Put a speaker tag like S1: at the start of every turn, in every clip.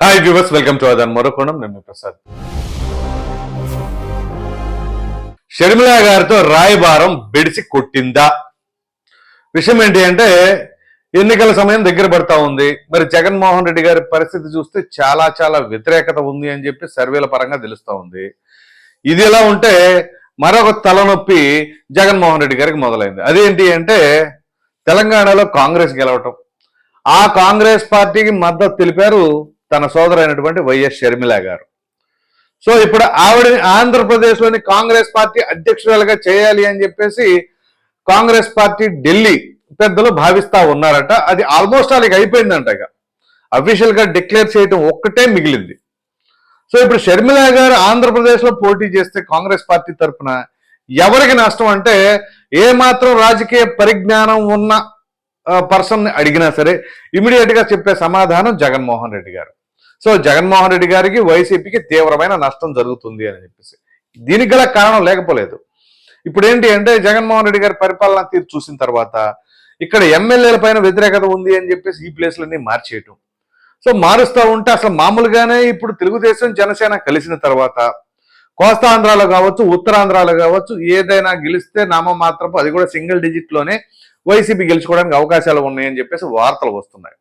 S1: Hi viewers welcome to అదన్ మరొకోణం నేను ప్రసాద్ షర్మిల గారితో రాయబారం బెడిసి కొట్టిందా విషయం ఏంటి అంటే ఎన్నికల సమయం దగ్గర పడతా ఉంది మరి జగన్మోహన్ రెడ్డి గారి పరిస్థితి చూస్తే చాలా చాలా వ్యతిరేకత ఉంది అని చెప్పి సర్వేల పరంగా తెలుస్తూ ఉంది ఇది ఎలా ఉంటే మరొక తలనొప్పి జగన్మోహన్ రెడ్డి గారికి మొదలైంది అదేంటి అంటే తెలంగాణలో కాంగ్రెస్ గెలవటం ఆ కాంగ్రెస్ పార్టీకి మద్దతు తెలిపారు తన సోదరైనటువంటి వైఎస్ షర్మిల గారు. సో ఇప్పుడు ఆవిడని ఆంధ్రప్రదేశ్లోని కాంగ్రెస్ పార్టీ అధ్యక్షురాలుగా చేయాలి అని చెప్పేసి కాంగ్రెస్ పార్టీ ఢిల్లీ పెద్దలు భావిస్తా ఉన్నారట. అది ఆల్మోస్ట్ వాళ్ళకి అయిపోయిందంట ఇక. అఫీషియల్గా డిక్లేర్ చేయటం ఒక్కటే మిగిలింది. సో ఇప్పుడు షర్మిల గారు ఆంధ్రప్రదేశ్లో పోటీ చేస్తే కాంగ్రెస్ పార్టీ తరఫున ఎవరికి నష్టం అంటే ఏ మాత్రం రాజకీయ పరిజ్ఞానం ఉన్న పర్సన్ అడిగినా సరే ఇమీడియట్గా చెప్పే సమాధానం జగన్మోహన్ రెడ్డి గారు. సో జగన్మోహన్ రెడ్డి గారికి వైసీపీకి తీవ్రమైన నష్టం జరుగుతుంది అని చెప్పేసి. దీనికి గల కారణం లేకపోలేదు. ఇప్పుడు ఏంటి అంటే జగన్మోహన్ రెడ్డి గారి పరిపాలన తీరు చూసిన తర్వాత ఇక్కడ ఎమ్మెల్యేల పైన వ్యతిరేకత ఉంది అని చెప్పేసి ఈ ప్లేస్లన్నీ మార్చేయటం. సో మారుస్తూ ఉంటే అసలు మామూలుగానే ఇప్పుడు తెలుగుదేశం జనసేన కలిసిన తర్వాత కోస్తాంధ్రాలో కావచ్చు ఉత్తరాంధ్రాలో కావచ్చు ఏదైనా గెలిస్తే నామ మాత్రం అది కూడా సింగిల్ డిజిట్లోనే వైసీపీ గెలుచుకోవడానికి అవకాశాలు ఉన్నాయని చెప్పేసి వార్తలు వస్తున్నాయి.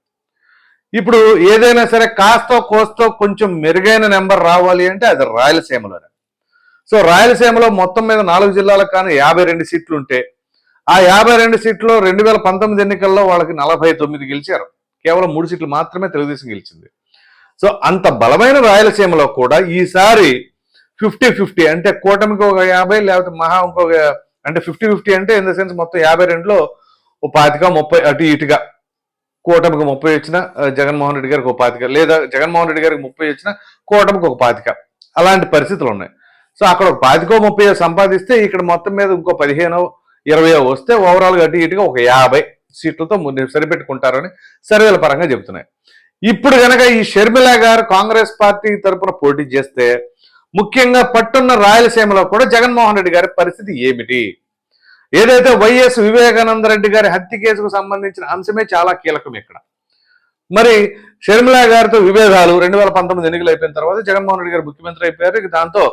S1: ఇప్పుడు ఏదైనా సరే కాస్తో కోస్తో కొంచెం మెరుగైన నెంబర్ రావాలి అంటే అది రాయలసీమలోనే. సో రాయలసీమలో మొత్తం మీద నాలుగు జిల్లాలకు కానీ యాభై రెండు సీట్లు ఉంటే ఆ యాభై రెండు సీట్లు రెండు వేల పంతొమ్మిది ఎన్నికల్లో వాళ్ళకి నలభై తొమ్మిది గెలిచారు. కేవలం మూడు సీట్లు మాత్రమే తెలుగుదేశం గెలిచింది. సో అంత బలమైన రాయలసీమలో కూడా ఈసారి ఫిఫ్టీ ఫిఫ్టీ అంటే కూటమికి ఒక యాభై లేకపోతే మహా ఇంకొక అంటే ఫిఫ్టీ ఫిఫ్టీ అంటే ఇన్ ద సెన్స్ మొత్తం యాభై రెండులో ఓ పాతిక ముప్పై అటు ఇటుగా కూటమికి ముప్పై వచ్చిన జగన్మోహన్ రెడ్డి గారికి ఒక పాతిక లేదా జగన్మోహన్ రెడ్డి గారికి ముప్పై వచ్చిన కూటమికి ఒక పాతిక. అలాంటి పరిస్థితులు ఉన్నాయి. సో అక్కడ ఒక పాతికో ముప్పై సంపాదిస్తే ఇక్కడ మొత్తం మీద ఇంకో పదిహేనో ఇరవై వస్తే ఓవరాల్గా అటు ఇటుగా ఒక యాభై సీట్లతో సరిపెట్టుకుంటారని సర్వేల పరంగా చెబుతున్నాయి. ఇప్పుడు కనుక ఈ షర్మిల గారు కాంగ్రెస్ పార్టీ తరపున పోటీ చేస్తే ముఖ్యంగా పట్టున్న రాయలసీమలో కూడా జగన్మోహన్ రెడ్డి గారి పరిస్థితి ఏమిటి? ఏదైతే వైఎస్ వివేకానంద రెడ్డి గారి హత్య కేసుకు సంబంధించిన అంశమే చాలా కీలకం ఇక్కడ. మరి షర్మిల గారితో విభేదాలు రెండు వేల పంతొమ్మిది ఎన్నికలు అయిపోయిన తర్వాత జగన్మోహన్ రెడ్డి గారు ముఖ్యమంత్రి అయిపోయారు. ఇక దాంతో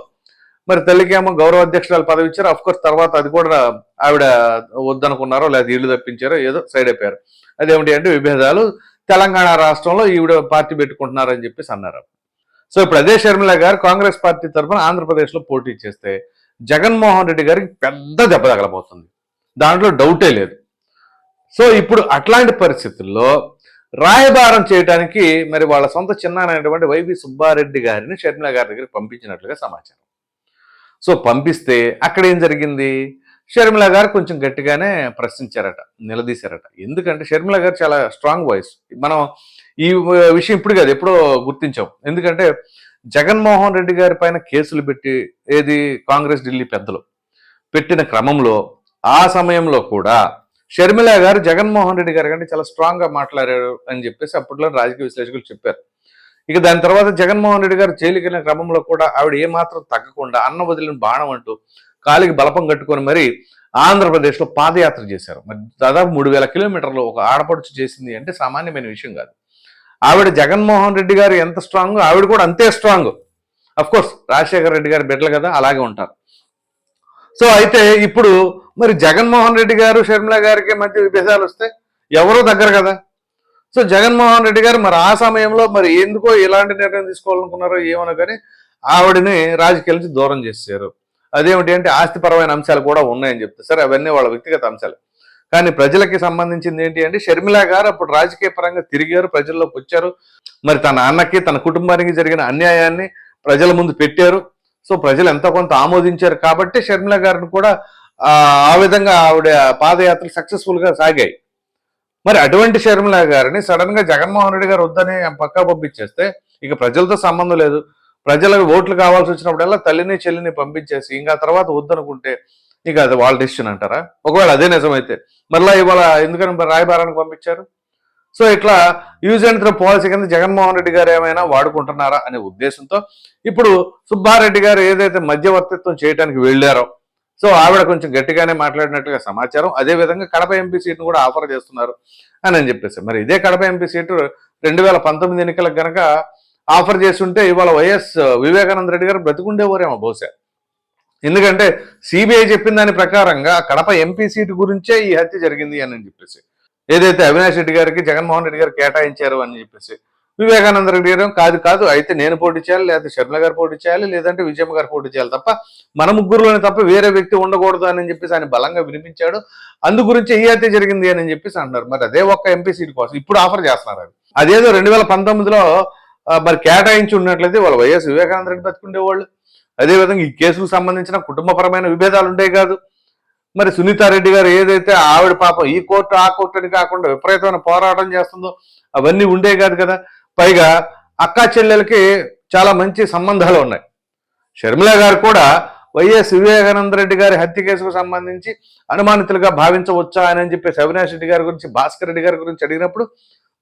S1: మరి తల్లికేమో గౌరవ అధ్యక్షురాలు పదవి ఇచ్చారు. అఫ్ కోర్స్ తర్వాత అది కూడా ఆవిడ వద్దనుకున్నారో లేదా ఇల్లు తప్పించారో ఏదో సైడ్ అయిపోయారు. అదేమిటి అంటే విభేదాలు. తెలంగాణ రాష్ట్రంలో ఈవిడ పార్టీ పెట్టుకుంటున్నారని చెప్పేసి అన్నారు సో ఇప్పుడు అదే షర్మిల గారు కాంగ్రెస్ పార్టీ తరఫున ఆంధ్రప్రదేశ్లో పోటీ చేస్తే జగన్మోహన్ రెడ్డి గారికి పెద్ద దెబ్బ తగలబోతుంది. దాంట్లో డౌటే లేదు. సో ఇప్పుడు అట్లాంటి పరిస్థితుల్లో రాయబారం చేయడానికి మరి వాళ్ళ సొంత చిన్నానైనటువంటి వైవి సుబ్బారెడ్డి గారిని షర్మిల గారి దగ్గరికి పంపించినట్లుగా సమాచారం. సో పంపిస్తే అక్కడ ఏం జరిగింది? షర్మిల గారు కొంచెం గట్టిగానే ప్రశ్నించారట నిలదీశారట. ఎందుకంటే షర్మిల గారు చాలా స్ట్రాంగ్ వాయిస్. మనం ఈ విషయం ఇప్పుడు కాదు ఎప్పుడో గుర్తించాం. ఎందుకంటే జగన్మోహన్ రెడ్డి గారి పైన కేసులు పెట్టి ఏది కాంగ్రెస్ ఢిల్లీ పెద్దలు పెట్టిన క్రమంలో ఆ సమయంలో కూడా షర్మిల గారు జగన్మోహన్ రెడ్డి గారు కంటే చాలా స్ట్రాంగ్గా మాట్లాడారు అని చెప్పేసి అప్పట్లో రాజకీయ విశ్లేషకులు చెప్పారు. ఇక దాని తర్వాత జగన్మోహన్ రెడ్డి గారు జైలుకెళ్ళిన క్రమంలో కూడా ఆవిడ ఏమాత్రం తగ్గకుండా అన్న వదిలిన బాణం అంటూ కాలికి బలపం కట్టుకొని మరి ఆంధ్రప్రదేశ్లో పాదయాత్ర చేశారు. మరి దాదాపు మూడు వేల కిలోమీటర్లు ఒక ఆడపడుచు చేసింది అంటే సామాన్యమైన విషయం కాదు. ఆవిడ జగన్మోహన్ రెడ్డి గారు ఎంత స్ట్రాంగ్ ఆవిడ కూడా అంతే strong of course Rajasekhara Reddy గారి బిడ్డలు కదా అలాగే ఉంటారు. సో అయితే ఇప్పుడు మరి జగన్మోహన్ రెడ్డి గారు షర్మిల గారికి మధ్య విభేదాలు వస్తే ఎవరో దగ్గర కదా. సో జగన్మోహన్ రెడ్డి గారు మరి ఆ సమయంలో మరి ఎందుకో ఎలాంటి నిర్ణయం తీసుకోవాలనుకున్నారో ఏమనో కానీ ఆవిడని రాజకీయాల నుంచి దూరం చేశారు. అదేమిటి అంటే ఆస్తిపరమైన అంశాలు కూడా ఉన్నాయని చెప్తే సరే అవన్నీ వాళ్ళ వ్యక్తిగత అంశాలు. కానీ ప్రజలకి సంబంధించింది ఏంటి అంటే షర్మిల గారు అప్పుడు రాజకీయ పరంగా తిరిగారు ప్రజల్లోకి వచ్చారు. మరి తన అన్నకి తన కుటుంబానికి జరిగిన అన్యాయాన్ని ప్రజల ముందు పెట్టారు. సో ప్రజలు ఎంతో కొంత ఆమోదించారు. కాబట్టి షర్మిల గారిని కూడా ఆ విధంగా ఆవిడ పాదయాత్రలు సక్సెస్ఫుల్గా సాగాయి. మరి అటువంటి షర్మిల గారిని సడన్గా జగన్మోహన్ రెడ్డి గారు వద్దని పక్కా పంపించేస్తే ఇక ప్రజలతో సంబంధం లేదు. ప్రజలకు ఓట్లు కావాల్సి వచ్చినప్పుడల్లా తల్లిని చెల్లిని పంపించేసి ఇంకా తర్వాత వద్దనుకుంటే ఇక అది వాళ్ళ డెసిషన్ అంటారా? ఒకవేళ అదే నిజమైతే. మళ్ళీ ఇవాళ ఎందుకని రాయబారానికి పంపించారు? సో ఇట్లా యూజ్ అండ్ త్రో పాలసీ కింద జగన్మోహన్ రెడ్డి గారు ఏమైనా వాడుకుంటున్నారా అనే ఉద్దేశంతో ఇప్పుడు సుబ్బారెడ్డి గారు ఏదైతే మధ్యవర్తిత్వం చేయడానికి వెళ్ళారో సో ఆవిడ కొంచెం గట్టిగానే మాట్లాడినట్టుగా సమాచారం. అదే విధంగా కడప ఎంపీ సీట్ను కూడా ఆఫర్ చేస్తున్నారు అని అని చెప్పేసి మరి ఇదే కడప ఎంపీ సీటు రెండు వేల పంతొమ్మిది ఎన్నికలకు గనక ఆఫర్ చేస్తుంటే ఇవాళ వైఎస్ వివేకానంద రెడ్డి గారు బ్రతికుండేవారేమో బహుశా. ఎందుకంటే సిబిఐ చెప్పిన దాని ప్రకారంగా కడప ఎంపీ సీటు గురించే ఈ హత్య జరిగింది అని చెప్పేసి ఏదైతే అవినాష్ రెడ్డి గారికి జగన్మోహన్ రెడ్డి గారు కేటాయించారు అని చెప్పేసి వివేకానంద రెడ్డి గారు కాదు కాదు. అయితే నేను పోటీ చేయాలి లేకపోతే షర్మిల గారు పోటీ చేయాలి లేదంటే విజయమ్మ గారు పోటీ చేయాలి తప్ప మన ముగ్గురులోనే తప్ప వేరే వ్యక్తి ఉండకూడదు అని చెప్పేసి ఆయన బలంగా వినిపించాడు. అందు గురించి ఈ అయితే జరిగింది అని చెప్పేసి అన్నారు. మరి అదే ఒక్క ఎంపీ సీట్ కోసం ఇప్పుడు ఆఫర్ చేస్తున్నారు అది అదేదో రెండు వేల పంతొమ్మిదిలో మరి కేటాయించి ఉన్నట్లయితే వాళ్ళు వైఎస్ వివేకానంద రెడ్డి బతుకుండేవాళ్ళు. అదేవిధంగా ఈ కేసుకు సంబంధించిన కుటుంబపరమైన విభేదాలు ఉండే కాదు. మరి సునీతారెడ్డి గారు ఏదైతే ఆవిడ పాపం ఈ కోర్టు ఆ కోర్టు అని కాకుండా విపరీతమైన పోరాటం చేస్తుందో అవన్నీ ఉండే కాదు కదా. పైగా అక్కా చెల్లెలకి చాలా మంచి సంబంధాలు ఉన్నాయి. షర్మిల గారు కూడా వైఎస్ వివేకానంద రెడ్డి గారి హత్య కేసుకు సంబంధించి అనుమానితులుగా భావించవచ్చా అని చెప్పేసి అవినాష్ రెడ్డి గారి గురించి భాస్కర్ రెడ్డి గారి గురించి అడిగినప్పుడు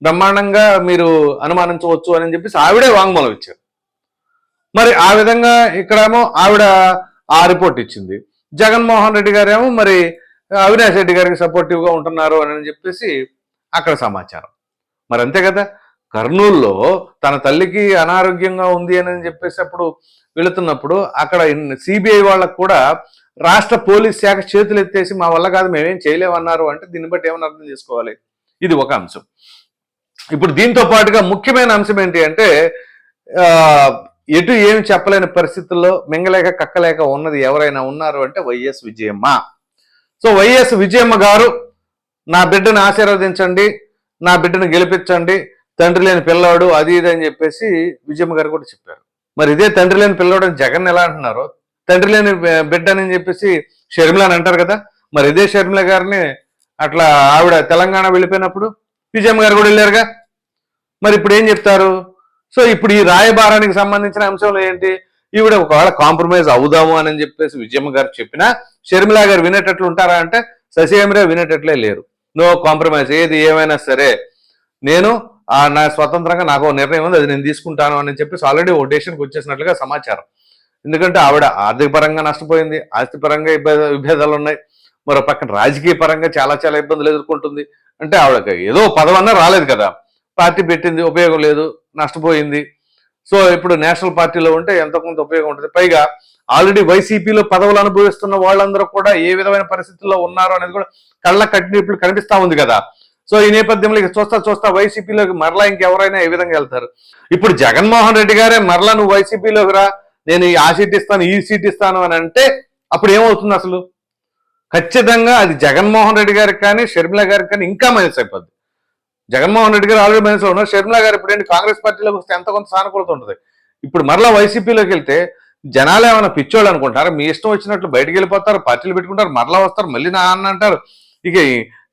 S1: బ్రహ్మాండంగా మీరు అనుమానించవచ్చు అని చెప్పేసి ఆవిడే వాంగ్మూలం ఇచ్చారు. మరి ఆ విధంగా ఇక్కడేమో ఆవిడ ఆ రిపోర్ట్ ఇచ్చింది. జగన్మోహన్ రెడ్డి గారేమో మరి అవినాష్ రెడ్డి గారికి సపోర్టివ్గా ఉంటున్నారు అని చెప్పేసి అక్కడ సమాచారం. మరి అంతే కదా? కర్నూల్లో తన తల్లికి అనారోగ్యంగా ఉంది అని చెప్పేసి అప్పుడు వెళుతున్నప్పుడు అక్కడ సిబిఐ వాళ్ళకు కూడా రాష్ట్ర పోలీస్ శాఖ చేతులు ఎత్తేసి మా వల్ల కాదు మేమేం చేయలేమన్నారు అంటే దీన్ని బట్టి ఏమని అర్థం చేసుకోవాలి. ఇది ఒక అంశం. ఇప్పుడు దీంతో పాటుగా ముఖ్యమైన అంశం ఏంటి అంటే ఎటు ఏమి చెప్పలేని పరిస్థితుల్లో మింగలేక కక్కలేక ఉన్నది ఎవరైనా ఉన్నారు అంటే YS Vijayamma. So YS Vijayamma garu నా బిడ్డను ఆశీర్వదించండి నా బిడ్డను గెలిపించండి తండ్రి లేని పిల్లవాడు అది ఇది అని చెప్పేసి విజయమ్మ గారు కూడా చెప్పారు. మరి ఇదే తండ్రి లేని పిల్లోడు అని జగన్ ఎలా అంటున్నారు తండ్రి లేని బిడ్డ అని చెప్పేసి షర్మిల అని అంటారు కదా మరి ఇదే షర్మిల గారిని అట్లా ఆవిడ తెలంగాణ వెళ్ళిపోయినప్పుడు విజయమ్మ గారు కూడా వెళ్ళారుగా. మరి ఇప్పుడు ఏం చెప్తారు? సో ఇప్పుడు ఈ రాయబారానికి సంబంధించిన అంశంలో ఏంటి? ఈవిడ ఒకవేళ కాంప్రమైజ్ అవుదాము అని చెప్పేసి విజయమ్మ గారు చెప్పినా షర్మిల గారు వినేటట్లు ఉంటారా అంటే శశిహేమరే వినేటట్లే లేరు. నో కాంప్రమైజ్ ఏది ఏమైనా సరే. నేను నా స్వతంత్రంగా నాకు నిర్ణయం ఉంది అది నేను తీసుకుంటాను అని చెప్పేసి ఆల్రెడీ ఓ డెసిషన్కి వచ్చేసినట్లుగా సమాచారం. ఎందుకంటే ఆవిడ ఆర్థిక పరంగా నష్టపోయింది ఆస్తిపరంగా ఇబ్బంది విభేదాలు ఉన్నాయి. మరో పక్కన రాజకీయ పరంగా చాలా చాలా ఇబ్బందులు ఎదుర్కొంటుంది. అంటే ఆవిడకి ఏదో పదవన్నా రాలేదు కదా. పార్టీ పెట్టింది ఉపయోగం లేదు నష్టపోయింది. సో ఇప్పుడు నేషనల్ పార్టీలో ఉంటే ఎంతో కొంత ఉపయోగం ఉంటుంది. పైగా ఆల్రెడీ వైసీపీలో పదవులు అనుభవిస్తున్న వాళ్ళందరూ కూడా ఏ విధమైన పరిస్థితుల్లో ఉన్నారు అనేది కూడా కళ్ళ కట్టినప్పుడు కనిపిస్తూ కనిపిస్తా ఉంది కదా. సో ఈ నేపథ్యంలో ఇక చూస్తా చూస్తా వైసీపీలోకి మరలా ఇంకెవరైనా ఏ విధంగా వెళ్తారు? ఇప్పుడు జగన్మోహన్ రెడ్డి గారే మరలా నువ్వు వైసీపీలోకి రా నేను ఈ ఆ సీట్ ఇస్తాను ఈ సీట్ ఇస్తాను అని అంటే అప్పుడు ఏమవుతుంది అసలు? ఖచ్చితంగా అది జగన్మోహన్ రెడ్డి గారికి కానీ షర్మిల గారికి కానీ ఇంకా మైనస్ అయిపోద్ది. జగన్మోహన్ రెడ్డి గారు ఆల్రెడీ మైనస్ ఉన్నారు. షర్మిల గారు ఇప్పుడు ఏంటి కాంగ్రెస్ పార్టీలోకి వస్తే ఎంత కొంత సానుకూలత ఉంటుంది. ఇప్పుడు మరలా వైసీపీలోకి వెళ్తే జనాలు ఏమైనా పిచ్చోళ్ళు అనుకుంటారు? మీ ఇష్టం వచ్చినట్లు బయటకు వెళ్ళిపోతారు పార్టీలు పెట్టుకుంటారు మరలా వస్తారు మళ్ళీ నా అన్న అంటారు. ఇక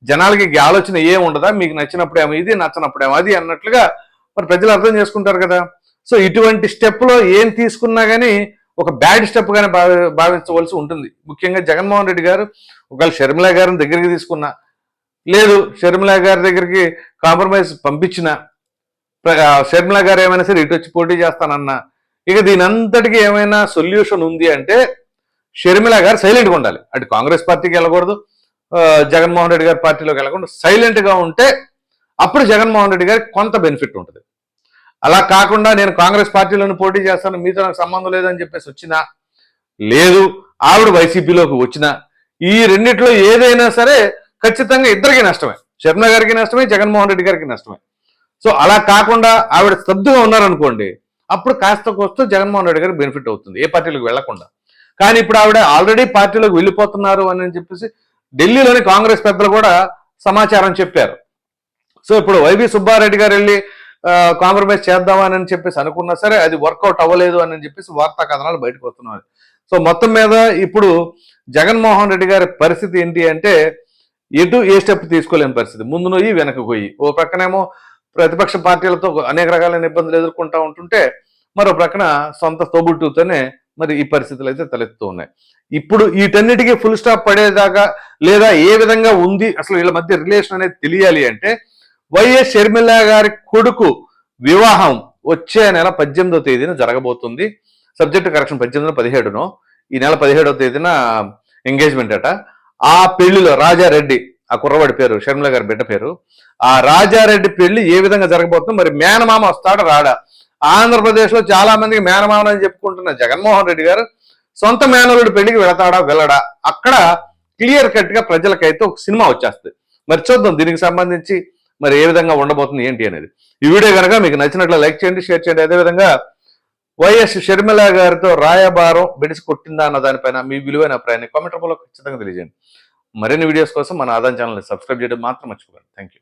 S1: జనాలకి ఆలోచన ఏం ఉండదా? మీకు నచ్చినప్పుడేమో ఇది నచ్చినప్పుడేమో అది అన్నట్లుగా మరి ప్రజలు అర్థం చేసుకుంటారు కదా. సో ఇటువంటి స్టెప్లో ఏం తీసుకున్నా కానీ ఒక బ్యాడ్ స్టెప్ గానే భావి భావించవలసి ఉంటుంది. ముఖ్యంగా జగన్మోహన్ రెడ్డి గారు ఒకవేళ షర్మిల గారిని దగ్గరికి తీసుకున్నా లేదు షర్మిల గారి దగ్గరికి కాంప్రమైజ్ పంపించిన షర్మిలా షర్మిల గారు ఏమైనా సరే ఇటు వచ్చి పోటీ చేస్తానన్నా ఇక దీని అంతటికి ఏమైనా సొల్యూషన్ ఉంది అంటే షర్మిల గారు సైలెంట్గా ఉండాలి. అటు కాంగ్రెస్ పార్టీకి వెళ్ళకూడదు జగన్మోహన్ రెడ్డి గారి పార్టీలోకి వెళ్ళకుండా సైలెంట్గా ఉంటే అప్పుడు జగన్మోహన్ రెడ్డి గారికి కొంత బెనిఫిట్ ఉంటుంది. అలా కాకుండా నేను కాంగ్రెస్ పార్టీలోని పోటీ చేస్తాను మీతో నాకు సంబంధం లేదని చెప్పేసి వచ్చినా లేదు ఆవిడ వైసీపీలోకి వచ్చినా ఈ రెండిట్లో ఏదైనా సరే ఖచ్చితంగా ఇద్దరికి నష్టమే. శర్మ గారికి నష్టమే జగన్మోహన్ రెడ్డి గారికి నష్టమే. సో అలా కాకుండా ఆవిడ స్తబ్దుగా ఉన్నారనుకోండి అప్పుడు కాస్త కోస్త జగన్మోహన్ రెడ్డి గారికి బెనిఫిట్ అవుతుంది ఏ పార్టీలకు వెళ్ళకుండా కానీ ఇప్పుడు ఆవిడ ఆల్రెడీ పార్టీలోకి వెళ్ళిపోతున్నారు అని చెప్పేసి ఢిల్లీలోని కాంగ్రెస్ పెద్దలు కూడా సమాచారం చెప్పారు. సో ఇప్పుడు వైవి సుబ్బారెడ్డి గారు వెళ్ళి కాంప్రమైజ్ చేద్దామని చెప్పేసి అనుకున్నా సరే అది వర్కౌట్ అవ్వలేదు అని చెప్పేసి వార్తా కథనాలు బయటకు వస్తున్నాయి. సో మొత్తం మీద ఇప్పుడు జగన్మోహన్ రెడ్డి గారి పరిస్థితి ఏంటి అంటే ఎటు ఏ స్టెప్ తీసుకోలేని పరిస్థితి. ముందు నొయ్యి వెనక పోయి ఓ ప్రక్కనేమో ప్రతిపక్ష పార్టీలతో అనేక రకాలైన ఇబ్బందులు ఎదుర్కొంటూ ఉంటుంటే మరో ప్రక్కన సొంత తోబుట్టుతోనే మరి ఈ పరిస్థితులు అయితే తలెత్తుతూ ఉన్నాయి. ఇప్పుడు వీటన్నిటికీ ఫుల్ స్టాప్ పడేదాకా లేదా ఏ విధంగా ఉంది? అసలు వీళ్ళ మధ్య రిలేషన్ అనేది తెలియాలి అంటే వైఎస్ షర్మిల గారి కొడుకు వివాహం వచ్చే నెల పద్దెనిమిదో తేదీన జరగబోతుంది. సబ్జెక్ట్ కరెక్షన్ పద్దెనిమిదిన పదిహేడును. ఈ నెల పదిహేడవ తేదీన ఎంగేజ్మెంట్ అట. ఆ పెళ్ళిలో రాజారెడ్డి ఆ కుర్రవాడి పేరు షర్మిల గారి బిడ్డ పేరు. ఆ రాజారెడ్డి పెళ్ళి ఏ విధంగా జరగబోతుందో మరి మేనమామ వస్తాడా రాడా? ఆంధ్రప్రదేశ్లో చాలా మందికి మేనమామని అని చెప్పుకుంటున్న జగన్మోహన్ రెడ్డి గారు సొంత మేనలుడి పెళ్ళికి వెళతాడా వెళ్ళడా? అక్కడ క్లియర్ కట్గా ప్రజలకైతే ఒక సినిమా వచ్చేస్తుంది. మరి చూద్దాం దీనికి సంబంధించి మరి ఏ విధంగా ఉండబోతుంది ఏంటి అనేది. ఈ వీడియో కనుక మీకు నచ్చినట్లు లైక్ చేయండి షేర్ చేయండి. అదేవిధంగా వైఎస్ షర్మిల గారితో రాయబారం బిడిసి కొట్టిందా అన్న దానిపైన మీ విలువైన అభిప్రాయాన్ని కామెంట్ రూపంలో ఖచ్చితంగా తెలియజేయండి. మరిన్ని వీడియోస్ కోసం మన ఆదాయం ఛానల్ని సబ్స్క్రైబ్ చేయడం మాత్రం మర్చిపోకండి. Thank you